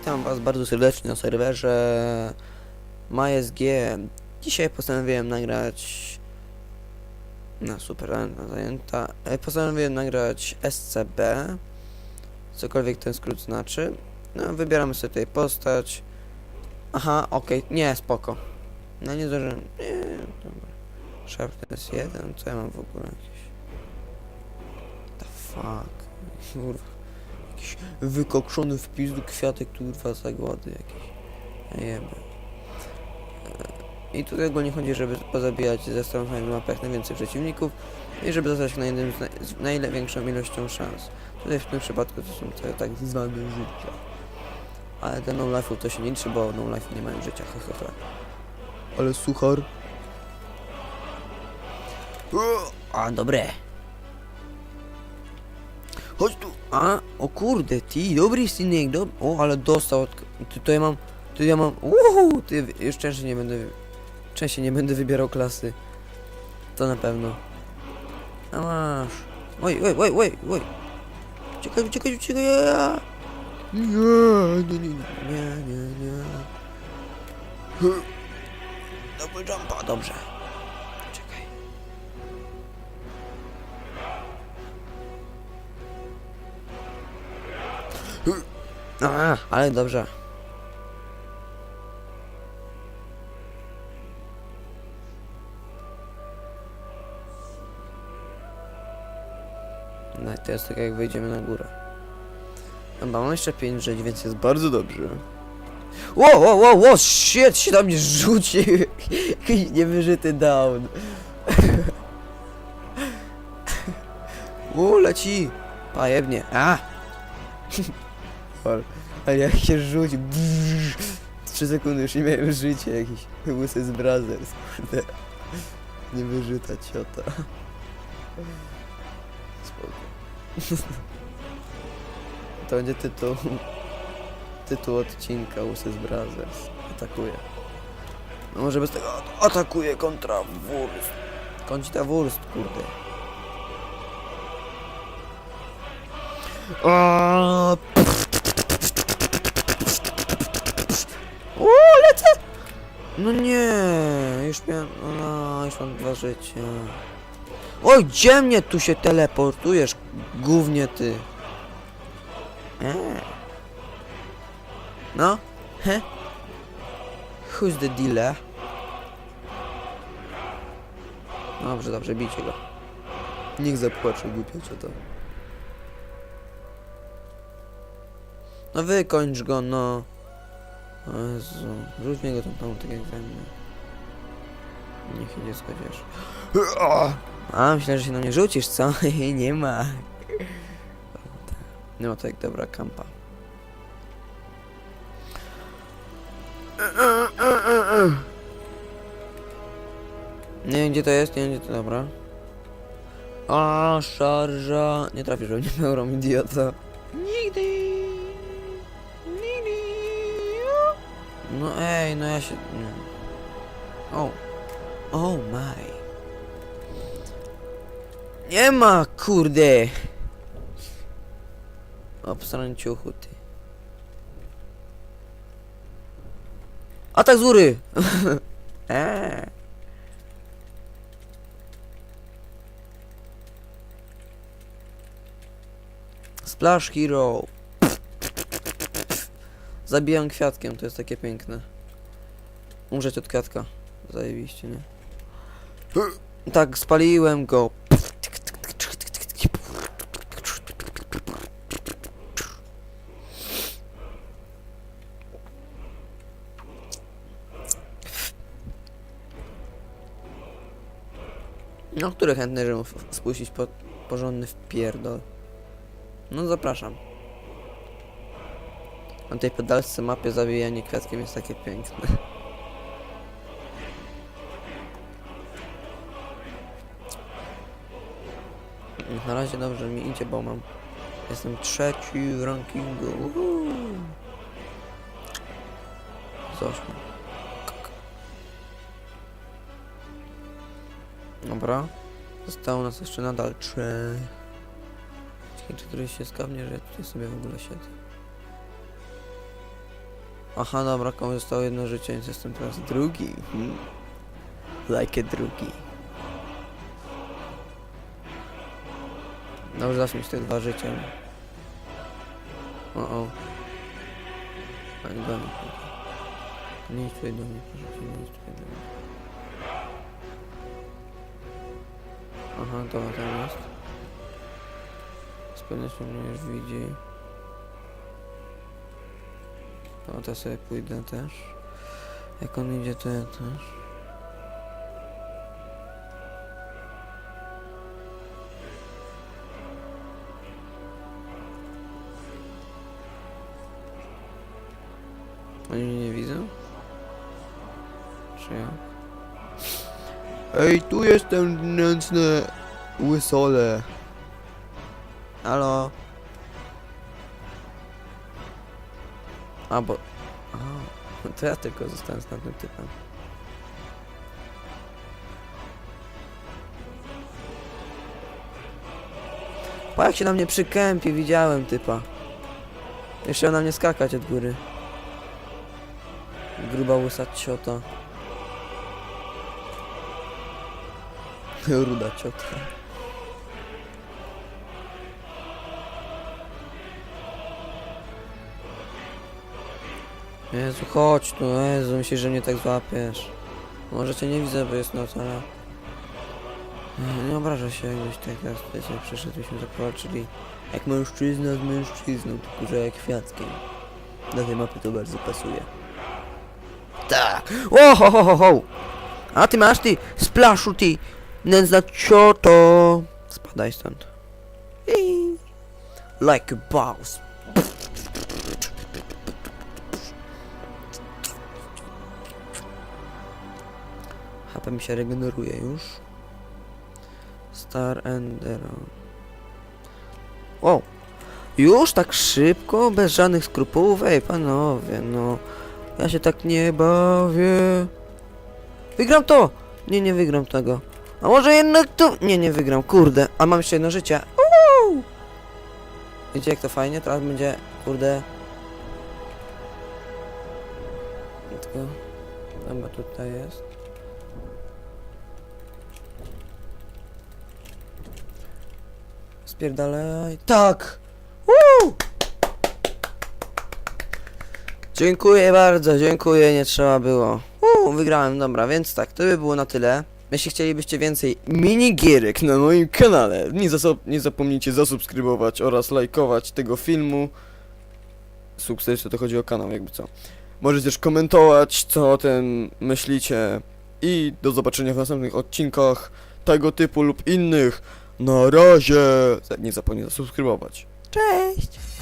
Witam Was bardzo serdecznie na serwerze MySG. Dzisiaj postanowiłem nagrać... No super, ręka zajęta. E, Postanowiłem nagrać SCB. Cokolwiek ten skrót znaczy. No, wybieramy sobie tutaj postać. Aha, okej, nie, spoko. No nie zdążyłem. Nie, dobra. Sharpness 1, co ja mam w ogóle jakieś? The fuck. Kurwa. Jakiś wykokszony w pizdu kwiatek kurwa zagłady jakiś. Ja jebę. E, I tutaj ogólnie chodzi, żeby pozabijać ze strony mapy jak najwięcej przeciwników i żeby zostać na jednym z, naj- z największą ilością szans. Tutaj w tym przypadku to są te tak zwane życia. Ale te no life'ów to się nie liczy, bo no life nie mają życia, hehehe. Ale suchar. A, dobre. Chodź tu. A, o kurde, ty, dobry synek, dob... O, ale dostał od... Ty, to ja mam... To ja mam... Uhu, ty, już częściej nie będę... Częściej nie będę wybierał klasy. To na pewno. A masz. Oj, oj, oj, oj, oj. Uciekaj, uciekaj, uciekaj. Nie, nie, nie, nie, nie, nie. Double jumpa, dobrze. A, ale dobrze. No i jest tak jak wyjdziemy na górę. Dobra, mam jeszcze 5 żyć, więc jest bardzo dobrze. Ło, ło, ło, ło, shit, się na mnie rzucił. Jakiś niewyżyty down. Ło, leci. Pajebnie. A! Ale- Ale jak się rzuci. brrr, Trzy sekundy już nie miałem życia jakiś łysy z Brothers, kurde. Niewyżyta ciota. Spoko. To będzie tytuł. Tytuł odcinka Łysy z Brothers. Atakuje. No może bez tego at- atakuje kontra wurst. Kończyta wurst, kurde. O, No nie, już miałem, no, już mam dwa życia. Oj, gdzie mnie tu się teleportujesz, głównie ty? Eee. No, he? Who's the dealer? Dobrze, dobrze, bijcie go. Niech zapłacze, głupio co to. No wykończ go, no. O Jezu, rzuć mnie go tam, tam tak jak we mnie. Niech się nie zgodzisz. A, myślę, że się na mnie rzucisz, co? nie ma. Nie ma to jak dobra kampa. Nie wiem gdzie to jest, nie wiem gdzie to dobra. A, szarża. Nie trafisz we mnie pełną idiota. No ej, no ja się... Nie. O. Oh my. Nie ma, kurde. Obstran ciuchu, ty. Atak z góry! eee. Splash Hero. Zabijam kwiatkiem, to jest takie piękne. Umrzeć od kwiatka. Zajebiście, nie? Tak, spaliłem go. No, który chętny, żeby spuścić po, porządny wpierdol. No, zapraszam. Na tej pedalce mapie zabijanie kwiatkiem jest takie piękne. Na razie dobrze mi idzie, bo mam... Jestem trzeci w rankingu. Uhu. Z. Dobra. Zostało nas jeszcze nadal. Czekaj, czy któryś się skawnie, że ja tutaj sobie w ogóle siedzę. Aha, dobra, komuś zostało jedno życie, więc jestem teraz drugi. Hmm. Like drugi. Dobrze, zacznij z te dwa życia. O, o. A nie do mnie. Nie idź tutaj do mnie, proszę nie idź tutaj do mnie. Aha, dobra, tam jest. Z pewnością mnie już widzi. No to sobie pójdę też. Jak on idzie, to ja też. Oni mnie nie widzą? Czy ja? Ej, tu jestem nędzny łysole. Halo? A bo... Aha, to ja tylko zostałem z tamtym typem. Pa jak się na mnie przykępi, widziałem typa. Jeszcze na mnie skakać od góry. Gruba łysa ciota. Ruda ciotka. Jezu, chodź tu, Jezu, myślisz, że mnie tak złapiesz. Może cię nie widzę, bo jest noc, ale... Nie, obraża się, jakbyś tak teraz tutaj przyszedliśmy zapowalczyli jak mężczyzna z mężczyzną, tylko że jak kwiatkiem. Do tej mapy to bardzo pasuje. Tak! O, ho, ho, ho, ho! A ty masz ty, splaszu ty, nędzna cioto! Spadaj stąd. Like a boss. HP mi się regeneruje już. Star Endero. Wow. Już tak szybko, bez żadnych skrupułów? Ej, panowie, no. Ja się tak nie bawię. Wygram to! Nie, nie wygram tego. A może jednak to... Nie, nie wygram, kurde. A mam jeszcze jedno życie. Uuu! Wiecie jak to fajnie? Teraz będzie, kurde... Tylko... Dobra, tutaj jest. Spierdalaj. Tak! Woo! Dziękuję bardzo, dziękuję, nie trzeba było. Uuu, wygrałem, dobra, więc tak, to by było na tyle. Jeśli chcielibyście więcej minigierek na moim kanale, nie, nie zapomnijcie zasubskrybować oraz lajkować tego filmu. Subskrypcja to chodzi o kanał, jakby co. Możecie też komentować, co o tym myślicie. I do zobaczenia w następnych odcinkach tego typu lub innych. Na razie! Nie zapomnij zasubskrybować. Cześć!